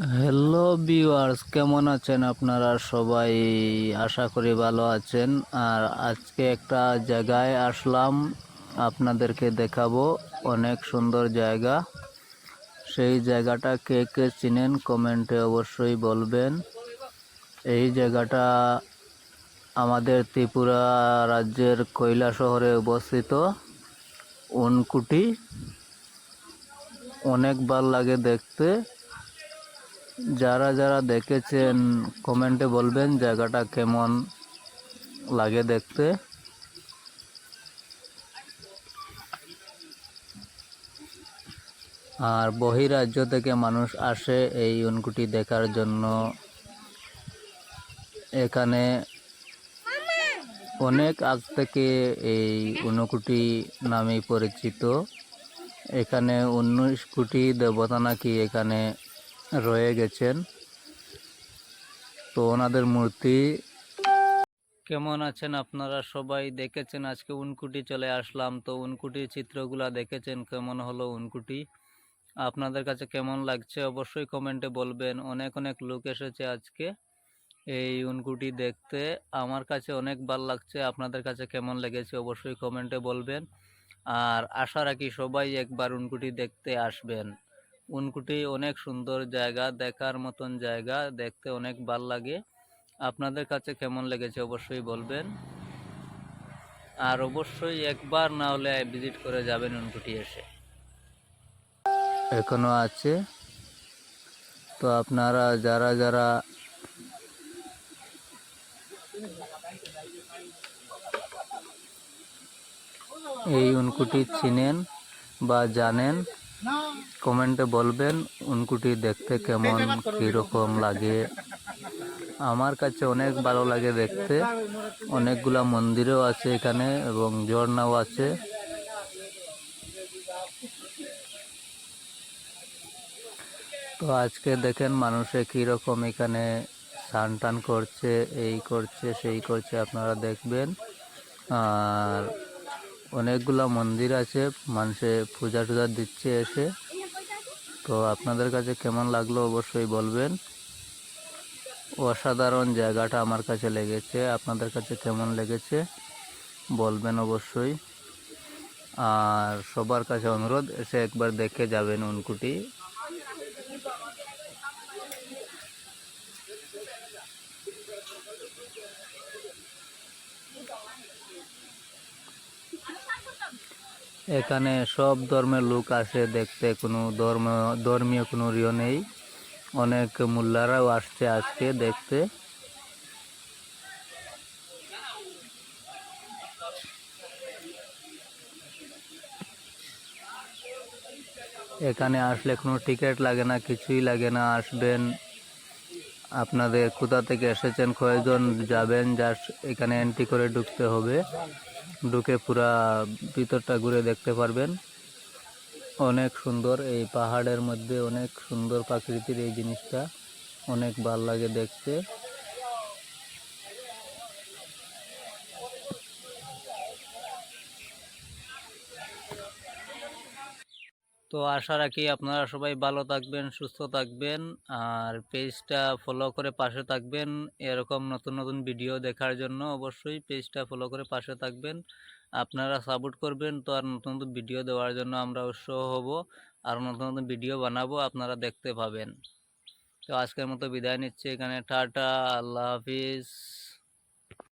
Hello viewers কেমন আছেন আপনারা সবাই? আশা করি ভালো আছেন। আর আজকে একটা জায়গায় আসলাম, আপনাদেরকে দেখাবো। অনেক সুন্দর জায়গা। সেই জায়গাটা কে কে চিনেন কমেন্টে অবশ্যই বলবেন। এই জায়গাটা আমাদের ত্রিপুরা রাজ্যের কৈলা শহরে অবস্থিত। উনকুটি অনেক ভালো লাগে দেখতে। যারা যারা দেখেছেন, কমেন্টে বলবেন জায়গাটা কেমন লাগে দেখতে। আর বহিরাজ্য থেকে মানুষ আসে এই উনকুটি দেখার জন্য। এখানে অনেক আগ থেকে এই উনকুটি নামে পরিচিত। এখানে উনিশ কোটি দেবতা নাকি এখানে রয়ে গেছেন। তো ওনাদের মূর্তি কেমন আছেন আপনারা সবাই? দেখেছেন আজকে উনকুটি চলে আসলাম। তো উনকুটির চিত্রগুলা দেখেছেন? কেমন হলো উনকুটি? আপনাদের কাছে কেমন লাগছে? অবশ্যই কমেন্টে বলবেন। অনেক অনেক লোক এসেছে আজকে এই উনকুটি দেখতে। আমার কাছে অনেক ভালো লাগছে। আপনাদের কাছে কেমন লেগেছে অবশ্যই কমেন্টে বলবেন। আর আশা রাখি সবাই একবার উনকুটি দেখতে আসবেন। উনকুটি অনেক সুন্দর জায়গা, দেখার মতন জায়গা, দেখতে অনেক ভালো লাগে। আপনাদের কাছে কেমন লেগেছে অবশ্যই বলবেন। আর অবশ্যই একবার না হলে ভিজিট করে যাবেন উনকুটি এসে। এখনও আছে। তো আপনারা যারা যারা এই উনকুটি চিনেন বা জানেন কমেন্টে বলবেন, উনকুটি দেখতে কেমন, কীরকম লাগে। আমার কাছে অনেক ভালো লাগে দেখতে। অনেকগুলা মন্দিরও আছে এখানে এবং ঝর্ণাও আছে। তো আজকে দেখেন মানুষে কীরকম এখানে স্নান টান করছে, এই করছে, সেই করছে, আপনারা দেখবেন। আর অনেকগুলা মন্দির আছে, মানুষে পূজা টুজা দিচ্ছে এসে। তো আপনাদের কাছে কেমন লাগল অবশ্যই বলবেন। অসাধারণ জায়গাটা আমার কাছে লেগেছে, আপনাদের কাছে কেমন লেগেছে বলবেন অবশ্যই। আর সবার কাছে অনুরোধ, এসে একবার দেখে যাবেন উনকুটি। এখানে সব ধর্মের লোক আসে, দেখতে কোনো ধর্ম, ধর্মীয় কোনো ইয়ে নেই। অনেক মোল্লারাও আসছে আজকে দেখতে। এখানে আসলে কোনো টিকিট লাগে না, কিছুই লাগে না, আসবেন। আপনাদের কোথা থেকে এসেছেন কয়েকজন যাবেন, জাস্ট এখানে এন্ট্রি করে ঢুকতে হবে। ঢুকে পুরা ভিতরটা ঘুরে দেখতে পারবেন। অনেক সুন্দর এই পাহাড়ের মধ্যে, অনেক সুন্দর প্রাকৃতির এই জিনিসটা। অনেক ভালো লাগে দেখতে। তো আশা রাখি আপনারা সবাই ভালো থাকবেন, সুস্থ থাকবেন। আর পেজটা ফলো করে পাশে থাকবেন এরকম নতুন নতুন ভিডিও দেখার জন্য অবশ্যই পেজটা ফলো করে পাশে থাকবেন। আপনারা সাপোর্ট করবেন তো আর নতুন নতুন ভিডিও দেওয়ার জন্য আমরা উৎসাহ হব। আর নতুন নতুন ভিডিও বানাবো, আপনারা দেখতে পাবেন। তো আজকের মতো বিদায় নিচ্ছি এখানে। টাটা, আল্লাহ হাফিজ।